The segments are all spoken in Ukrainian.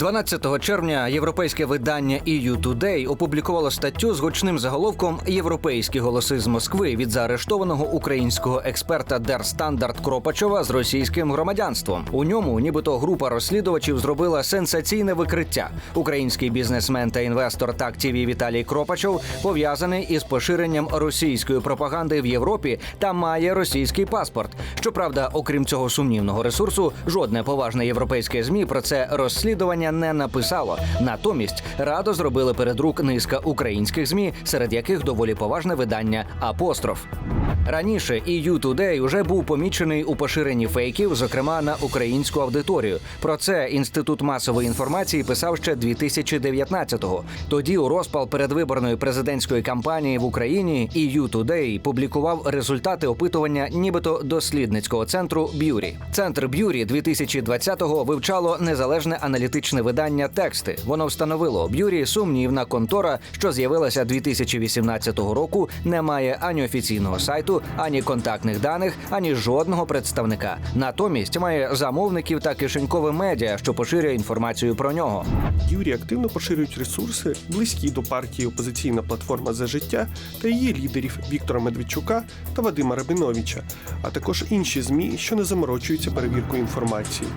12 червня європейське видання EU Today опублікувало статтю з гучним заголовком Європейські голоси з Москви від заарештованого українського експерта Дерстандарт Кропачова з російським громадянством. У ньому, нібито група розслідувачів зробила сенсаційне викриття. Український бізнесмен та інвестор ТАК-ТІВІ Віталій Кропачов пов'язаний із поширенням російської пропаганди в Європі та має російський паспорт. Щоправда, окрім цього сумнівного ресурсу, жодне поважне європейське змі про це розслідування не написало. Натомість радо зробили перед рук низка українських змі, серед яких доволі поважне видання Апостроф. Раніше EU Today уже був помічений у поширенні фейків, зокрема на українську аудиторію. Про це інститут масової інформації писав ще 2019-го. Тоді у розпал передвиборної президентської кампанії в Україні EU Today публікував результати опитування, нібито дослідницького центру Б'юрі. Центр Б'юрі 2020-го вивчало незалежне аналітичне видання тексти. Воно встановило Б'юрі сумнівна контора, що з'явилася 2018 року, не має ані офіційного сайту, ані контактних даних, ані жодного представника. Натомість має замовників та кишенькове медіа, що поширює інформацію про нього. Юрі активно поширюють ресурси, близькі до партії опозиційна платформа за життя та її лідерів Віктора Медведчука та Вадима Рабіновича, а також інші змі, що не заморочуються перевіркою інформації.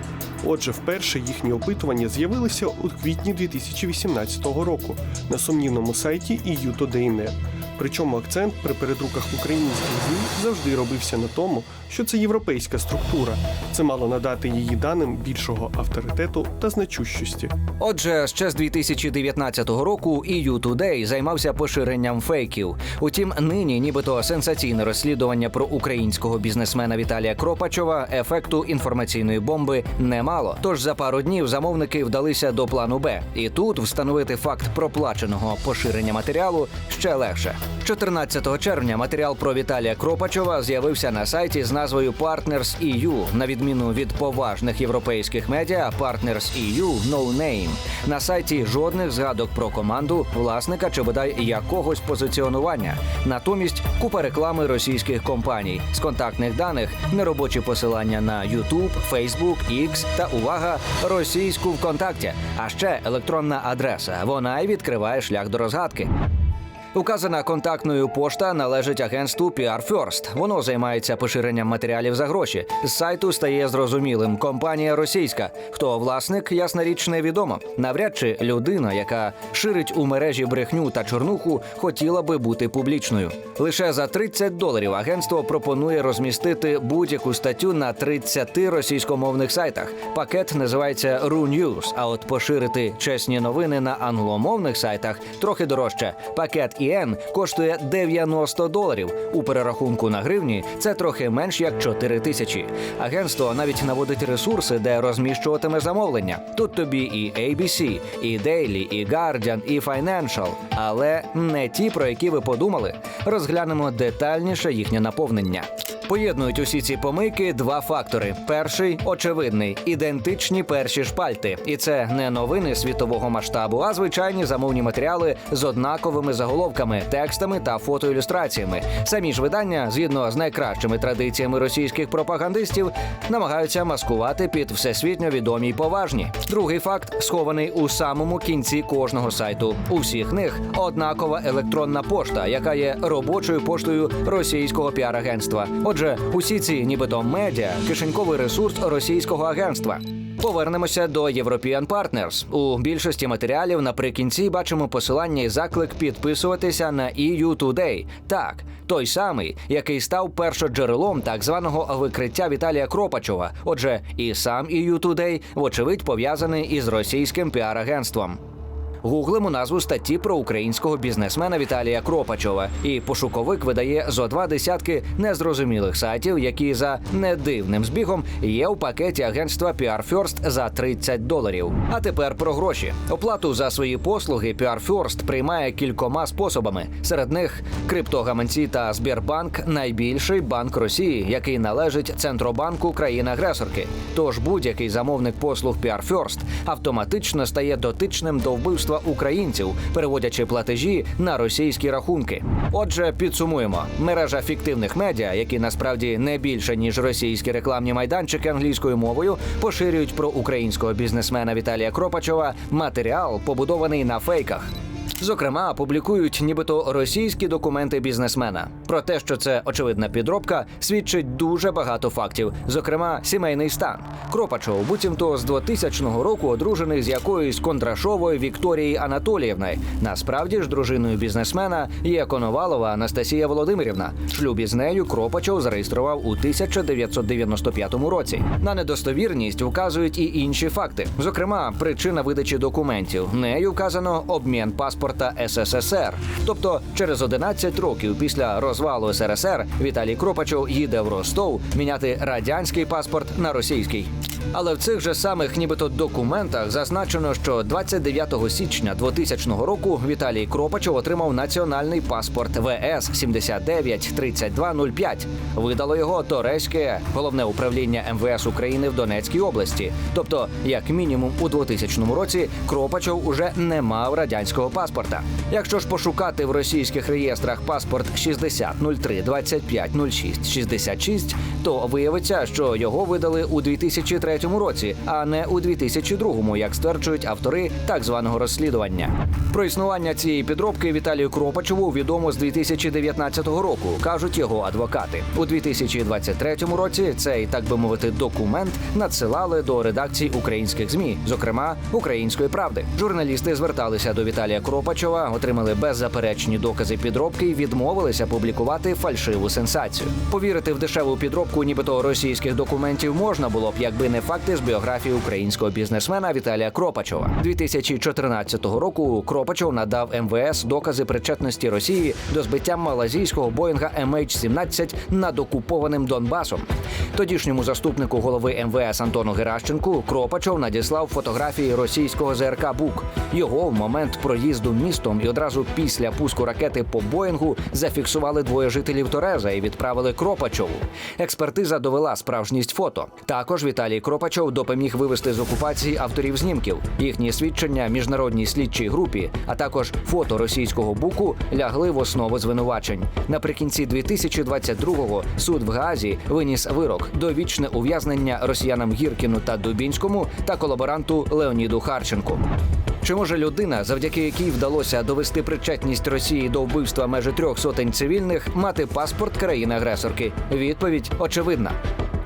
Отже, вперше їхні опитування з'явилися у квітні 2018 року на сумнівному сайті EU.Today.net. Причому акцент при передруках українських ЗМІ завжди робився на тому, що це європейська структура. Це мало надати її даним більшого авторитету та значущості. Отже, ще з 2019 року EU Today займався поширенням фейків. Утім, нині, нібито сенсаційне розслідування про українського бізнесмена Віталія Кропачова ефекту інформаційної бомби немало. Тож за пару днів замовники вдалися до плану Б. І тут встановити факт проплаченого поширення матеріалу ще легше. 14 червня матеріал про Віталія Кропачова з'явився на сайті з назвою Partners EU, на відміну від поважних європейських медіа Partners EU No Name. На сайті жодних згадок про команду, власника чи бодай якогось позиціонування. Натомість купа реклами російських компаній з контактних даних, неробочі посилання на YouTube, Facebook, X та увага російську ВКонтакті. А ще електронна адреса. Вона й відкриває шлях до розгадки. Указана контактною пошта належить агентству PR First. Воно займається поширенням матеріалів за гроші. З сайту стає зрозумілим. Компанія російська. Хто власник, ясна річ, невідомо. Навряд чи людина, яка ширить у мережі брехню та чорнуху, хотіла би бути публічною. Лише за 30 доларів агентство пропонує розмістити будь-яку статтю на 30 російськомовних сайтах. Пакет називається RU News, А от поширити чесні новини на англомовних сайтах трохи дорожче. Пакет ІН коштує 90 доларів. У перерахунку на гривні це трохи менш як 4 тисячі. Агентство навіть наводить ресурси, де розміщуватиме замовлення. Тут тобі і ABC, і Daily, і Guardian, і Financial, але не ті, про які ви подумали. Розглянемо детальніше їхнє наповнення. Поєднують усі ці помийки два фактори: перший очевидний ідентичні перші шпальти, і це не новини світового масштабу, а звичайні замовні матеріали з однаковими заголовками, текстами та фотоілюстраціями. Самі ж видання, згідно з найкращими традиціями російських пропагандистів, намагаються маскувати під всесвітньо відомі й поважні. Другий факт схований у самому кінці кожного сайту. У всіх них однакова електронна пошта, яка є робочою поштою російського піар-агентства. Отже, усі ці нібито медіа кишеньковий ресурс російського агентства. Повернемося до European Partners. У більшості матеріалів наприкінці бачимо посилання і заклик підписуватися на EU Today. Так, той самий, який став першоджерелом так званого викриття Віталія Кропачова. Отже, і сам EU Today, вочевидь, пов'язаний із російським піар-агентством. Гуглимо назву статті про українського бізнесмена Віталія Кропачова, і пошуковик видає зо два десятки незрозумілих сайтів, які за недивним збігом є у пакеті агентства PR First за 30 доларів. А тепер про гроші. Оплату за свої послуги PR First приймає кількома способами. Серед них криптогаманці та Сбербанк найбільший банк Росії, який належить центробанку країни-агресорки. Тож будь-який замовник послуг PR First автоматично стає дотичним до вбивства вбивства українців, переводячи платежі на російські рахунки. Отже, підсумуємо: мережа фіктивних медіа, які насправді не більше ніж російські рекламні майданчики англійською мовою, поширюють про українського бізнесмена Віталія Кропачова матеріал, побудований на фейках. Зокрема, публікують нібито російські документи бізнесмена. Про те, що це очевидна підробка, свідчить дуже багато фактів, зокрема, сімейний стан. Кропачов, буцімто з 2000 року одружений з якоюсь контрашовою Вікторією Анатоліївною. Насправді ж дружиною бізнесмена є Коновалова Анастасія Володимирівна. Шлюб із нею Кропачов зареєстрував у 1995 році. На недостовірність вказують і інші факти. Зокрема, причина видачі документів. Нею вказано обмін паспорта СССР. Тобто, через 11 років після розвалу СРСР Віталій Кропачов їде в Ростов міняти радянський паспорт на російський. Але в цих же самих, нібито документах зазначено, що 29 січня 2000 року Віталій Кропачов отримав національний паспорт ВС 793205. Видало його Торецьке головне управління МВС України в Донецькій області. Тобто, як мінімум, у 2000 році Кропачов уже не мав радянського паспорта. Якщо ж пошукати в російських реєстрах паспорт 60 03 25 06 66, то виявиться, що його видали у 2003 році, а не у 2002, як стверджують автори так званого розслідування. Про існування цієї підробки Віталію Кропачеву відомо з 2019 року, кажуть його адвокати. У 2023 році цей, так би мовити, документ надсилали до редакцій українських змі, зокрема Української правди. Журналісти зверталися до Віталія Кропачова, отримали беззаперечні докази підробки і відмовилися публікувати фальшиву сенсацію. Повірити в дешеву підробку, нібито російських документів, можна було б, якби не факти з біографії українського бізнесмена Віталія Кропачова. 2014 року Кропачов надав МВС докази причетності Росії до збиття малазійського Боїнга MH17 над окупованим Донбасом. Тодішньому заступнику голови МВС Антону Геращенку Кропачов надіслав фотографії російського ЗРК Бук. Його в момент проїзду містом і одразу після пуску ракети по Боїнгу зафіксували двоє жителів Тореза і відправили Кропачову. Експертиза довела справжність фото. Також Віталій Кропачов допоміг вивести з окупації авторів знімків. Їхні свідчення міжнародній слідчій групі, а також фото російського буку лягли в основу звинувачень. Наприкінці 2022-го суд в Гаазі виніс вирок довічне ув'язнення росіянам Гіркіну та Дубінському та колаборанту Леоніду Харченку. Чи може людина, завдяки якій вдалося довести причетність Росії до вбивства майже трьох сотень цивільних, мати паспорт країни-агресорки? Відповідь очевидна.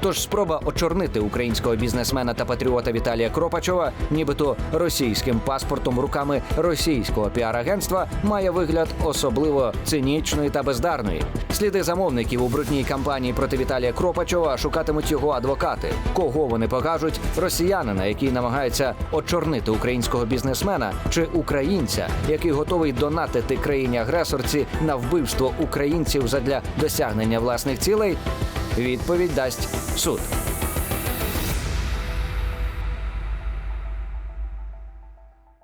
Тож спроба очорнити українського бізнесмена та патріота Віталія Кропачова, нібито російським паспортом руками російського піар-агентства, має вигляд особливо цинічної та бездарної. Сліди замовників у брудній кампанії проти Віталія Кропачова шукатимуть його адвокати. Кого вони покажуть? Росіянина, який намагається очорнити українського бізнесмена, чи українця, який готовий донатити країні агресорці на вбивство українців задля досягнення власних цілей? Відповідь дасть суд.